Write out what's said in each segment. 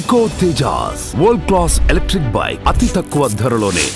Eco Tejas world class electric bike అతి తక్కువ ధరలోనే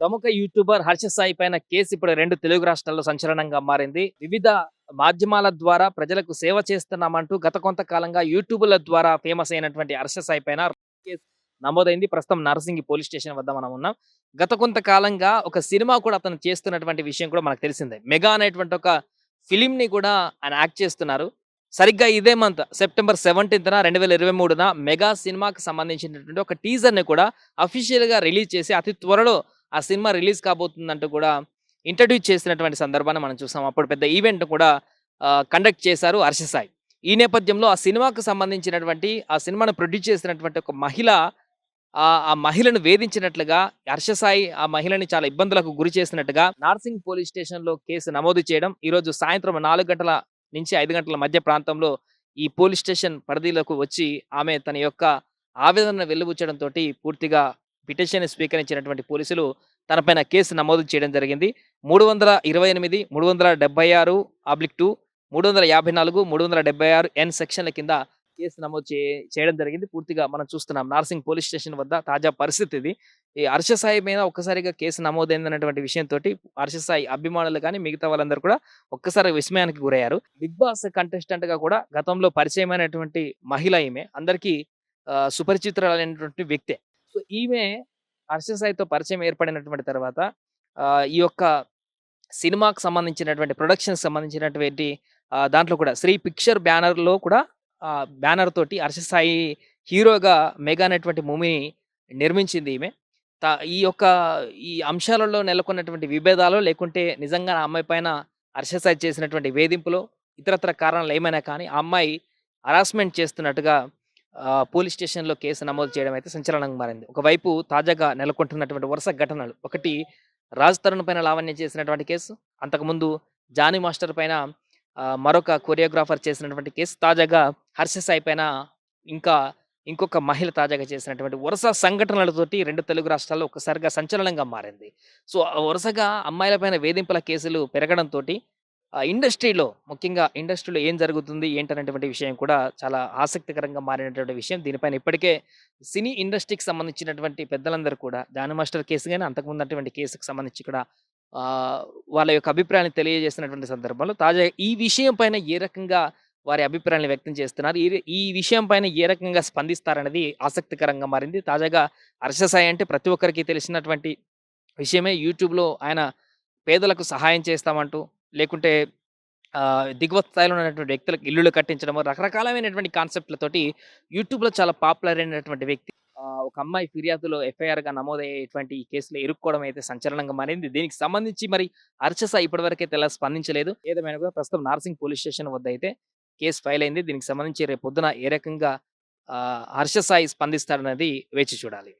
ప్రముఖ యూట్యూబర్ హర్ష సాయి పైన కేసు ఇప్పుడు రెండు తెలుగు రాష్ట్రాల్లో సంచలనంగా మారింది. వివిధ మాధ్యమాల ద్వారా ప్రజలకు సేవ చేస్తున్నామంటూ గత కొంతకాలంగా యూట్యూబ్ల ద్వారా ఫేమస్ అయినటువంటి హర్ష సాయి పైన కేసు నమోదైంది. ప్రస్తుతం నరసింగి పోలీస్ స్టేషన్ వద్ద మనం ఉన్నాం. గత కొంతకాలంగా ఒక సినిమా కూడా అతను చేస్తున్నటువంటి విషయం కూడా మనకు తెలిసిందే. మెగా అనేటువంటి ఒక ఫిలింని కూడా ఆయన యాక్ట్ చేస్తున్నారు. సరిగ్గా ఇదే మంత్ సెప్టెంబర్ సెవెంటీన్త్న రెండు వేల ఇరవై మూడున మెగా సినిమాకి సంబంధించినటువంటి ఒక టీజర్ని కూడా అఫీషియల్గా రిలీజ్ చేసి అతి త్వరలో ఆ సినిమా రిలీజ్ కాబోతుందంటూ కూడా ఇంట్రడ్యూస్ చేసినటువంటి సందర్భాన్ని మనం చూసాం. అప్పుడు పెద్ద ఈవెంట్ కూడా కండక్ట్ చేశారు హర్షసాయి ఈ నేపథ్యంలో ఆ సినిమాకు సంబంధించినటువంటి ఆ సినిమాను ప్రొడ్యూస్ చేసినటువంటి ఒక మహిళ ఆ ఆ మహిళను వేధించినట్లుగా హర్ష సాయి ఆ మహిళని చాలా ఇబ్బందులకు గురి చేసినట్టుగా నార్సింగ్ పోలీస్ స్టేషన్లో కేసు నమోదు చేయడం ఈ రోజు సాయంత్రం నాలుగు గంటల నుంచి ఐదు గంటల మధ్య ప్రాంతంలో ఈ పోలీస్ స్టేషన్ పరిధిలోకి వచ్చి ఆమె తన యొక్క ఆవేదన వెలుబుచ్చడంతో పూర్తిగా పిటిషన్ స్వీకరించినటువంటి పోలీసులు తనపైన కేసు నమోదు చేయడం జరిగింది. మూడు వందల ఇరవై ఎనిమిది మూడు వందల డెబ్బై ఆరు ఆబ్లిక్ టూ మూడు వందల యాభై నాలుగు మూడు వందల డెబ్బై ఆరు ఎన్ సెక్షన్ల కింద కేసు నమోదు చే చేయడం జరిగింది. పూర్తిగా మనం చూస్తున్నాం నార్సింగ్ పోలీస్ స్టేషన్ వద్ద తాజా పరిస్థితి ఇది. ఈ హర్ష సాయి మీద ఒక్కసారిగా కేసు నమోదైందన్నటువంటి విషయంతో హర్ష సాయి అభిమానులు కానీ మిగతా వాళ్ళందరూ కూడా ఒక్కసారి విస్మయానికి గురయ్యారు. బిగ్ బాస్ కంటెస్టెంట్గా కూడా గతంలో పరిచయమైనటువంటి మహిళ ఈమె అందరికీ ఆ, సుపరిచితురాలైనటువంటి వ్యక్తే. సో ఈమె హర్ష సాయితో పరిచయం ఏర్పడినటువంటి తర్వాత ఆ, ఈ యొక్క సినిమాకు సంబంధించినటువంటి ప్రొడక్షన్ సంబంధించినటువంటి దాంట్లో కూడా శ్రీ పిక్చర్ బ్యానర్లో కూడా బ్యానర్ తోటి హర్ష సాయి హీరోగా మెగా అనేటువంటి మూవీని నిర్మించింది ఈమె. త ఈ యొక్క ఈ అంశాలలో నెలకొన్నటువంటి విభేదాలు లేకుంటే నిజంగా ఆ అమ్మాయి పైన అర్షసాయి చేసినటువంటి వేధింపులో ఇతరత్ర కారణాలు ఏమైనా కానీ ఆ అమ్మాయి హరాస్మెంట్ చేస్తున్నట్టుగా పోలీస్ స్టేషన్లో కేసు నమోదు చేయడం అయితే సంచలనంగా మారింది. ఒకవైపు తాజాగా నెలకొంటున్నటువంటి వరుస ఘటనలు ఒకటి రాజ్ తరుణ్ పైన లావణ్య చేసినటువంటి కేసు అంతకుముందు జానీ మాస్టర్ పైన మరొక కొరియోగ్రాఫర్ చేసినటువంటి కేసు తాజాగా హర్ష సాయి పైన ఇంకా ఇంకొక మహిళ తాజాగా చేసినటువంటి వరుస సంఘటనలతోటి రెండు తెలుగు రాష్ట్రాల్లో ఒకసారిగా సంచలనంగా మారింది. సో వరుసగా వరుసగా అమ్మాయిలపైన వేధింపుల కేసులు పెరగడంతో ఇండస్ట్రీలో ముఖ్యంగా ఇండస్ట్రీలో ఏం జరుగుతుంది ఏంటనేటువంటి విషయం కూడా చాలా ఆసక్తికరంగా మారినటువంటి విషయం. దీనిపైన ఇప్పటికే సినీ ఇండస్ట్రీకి సంబంధించినటువంటి పెద్దలందరూ కూడా జానీ మాస్టర్ కేసు కానీ అంతకుముందు అటువంటి కేసుకు సంబంధించి కూడా వాళ్ళ యొక్క అభిప్రాయాన్ని తెలియజేసినటువంటి సందర్భంలో తాజా ఈ విషయం పైన ఏ రకంగా వారి అభిప్రాయాన్ని వ్యక్తం చేస్తున్నారు? ఈ ఈ విషయం పైన ఏ రకంగా స్పందిస్తారనేది ఆసక్తికరంగా మారింది. తాజాగా హర్ష సాయి అంటే ప్రతి ఒక్కరికి తెలిసినటువంటి విషయమే. యూట్యూబ్లో ఆయన పేదలకు సహాయం చేస్తామంటూ లేకుంటే దిగువ స్థాయిలో ఉన్నటువంటి వ్యక్తులకు ఇల్లులు కట్టించడము రకరకాలమైనటువంటి కాన్సెప్ట్లతోటి యూట్యూబ్లో చాలా పాపులర్ అయినటువంటి వ్యక్తి ఒక అమ్మాయి ఫిర్యాదులో ఎఫ్ఐఆర్గా నమోదయ్యేటువంటి ఈ కేసులో ఇరుక్కోవడం అయితే సంచలనంగా మారింది. దీనికి సంబంధించి మరి అర్చస ఇప్పటివరకైతే ఎలా స్పందించలేదు. ఏదేమైనా కూడా ప్రస్తుతం నార్సింగ్ పోలీస్ స్టేషన్ వద్ద అయితే కేసు ఫైల్ అయింది. దీనికి సంబంధించి రేపు పొద్దున ఏ రకంగా ఆ, హర్ష సాయి వేచి చూడాలి.